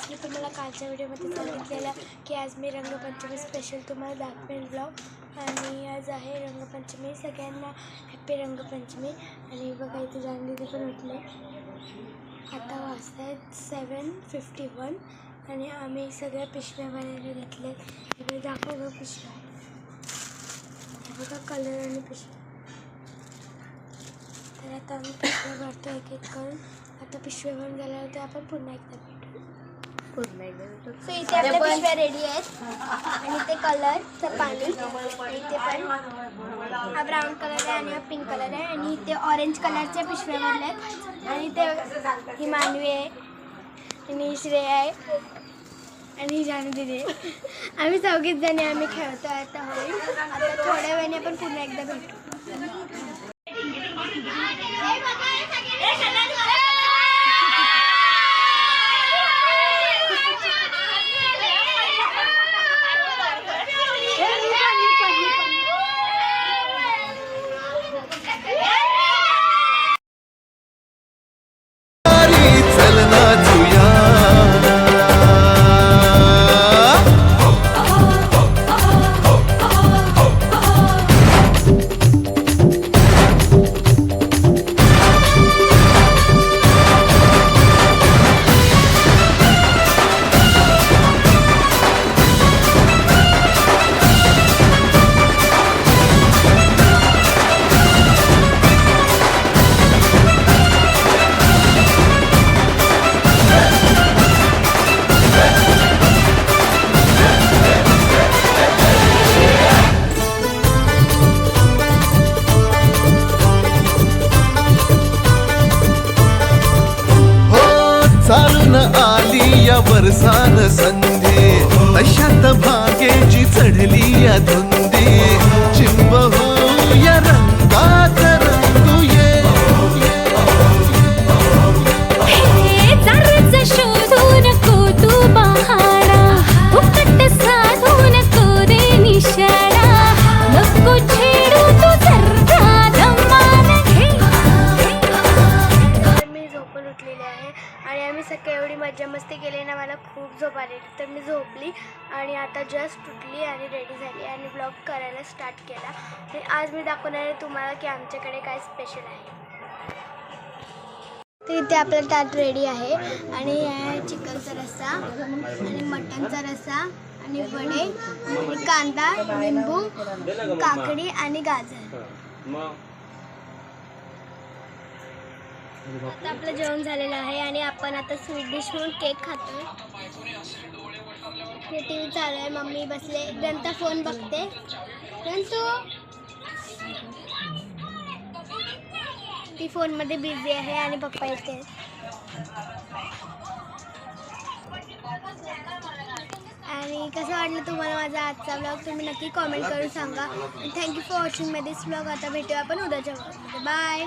जसं मी तुम्हाला कालच्या व्हिडिओमध्ये सांगितलेलं की आज मी रंगपंचमी स्पेशल तुम्हाला दाखवेन ब्लॉग आणि आज आहे रंगपंचमी. सगळ्यांना हॅप्पी रंगपंचमी. आणि बघा इथे जाणली पण उठले. आता वाजता आहेत सेवन फिफ्टी वन आणि आम्ही सगळ्या पिशव्या बनायला घेतले इकडे दाखव गं पिशव्या. बघा कलर आणि पिशव्या. तर आता आम्ही पिशव्या भरतो एक एक करून. आता पिशव्या भरून झाल्यावर आपण पुन्हा एकदा भेटू. सो इथे आपल्या पिशव्या रेडी आहेत. आणि ते कलरचं पाणी. इथे पण हा ब्राऊन कलर आहे आणि हा पिंक कलर आहे. आणि इथे ऑरेंज कलरच्या पिशव्या भरल्या आहेत. आणि ते ही मानवी आहे आणि ही श्रेया आहे आणि ही जानू आहे. आम्ही चौघीच जणी आम्ही खेळतो आता होळी आता थोड्या वेळाने आपण पुन्हा एकदा भेटू. चालून आली या वरसान संधी. अशात भाग्याची चढली या मस्ती मला खूप झोप आली. तर मी झोपली आणि आता जस्ट उठली आणि रेडी झाली आणि ब्लॉग करायला स्टार्ट केला. आणि आज मी दाखवणार आहे तुम्हाला की आमच्याकडे काय स्पेशल आहे. तर इथे आपलं ताट रेडी आहे. आणि चिकनचा रस्सा आणि मटनचा रस्सा आणि वडे आणि कांदा लिंबू काकडी आणि गाजर. आता आपलं जेवण झालेलं आहे आणि आपण आता स्वीट डिश म्हणून केक खातोय. टी व्ही चालू आहे मम्मी बसले. ग्रंथा फोन बघते. ग्रंथू ती फोनमध्ये बिझी आहे आणि पप्पा येते आणि कसं वाटलं तुम्हाला माझा आजचा ब्लॉग तुम्ही नक्की कॉमेंट करून सांगा. Thank you for watching my this blog आता भेटूया आपण उद्याच्या ब्लॉगमध्ये बाय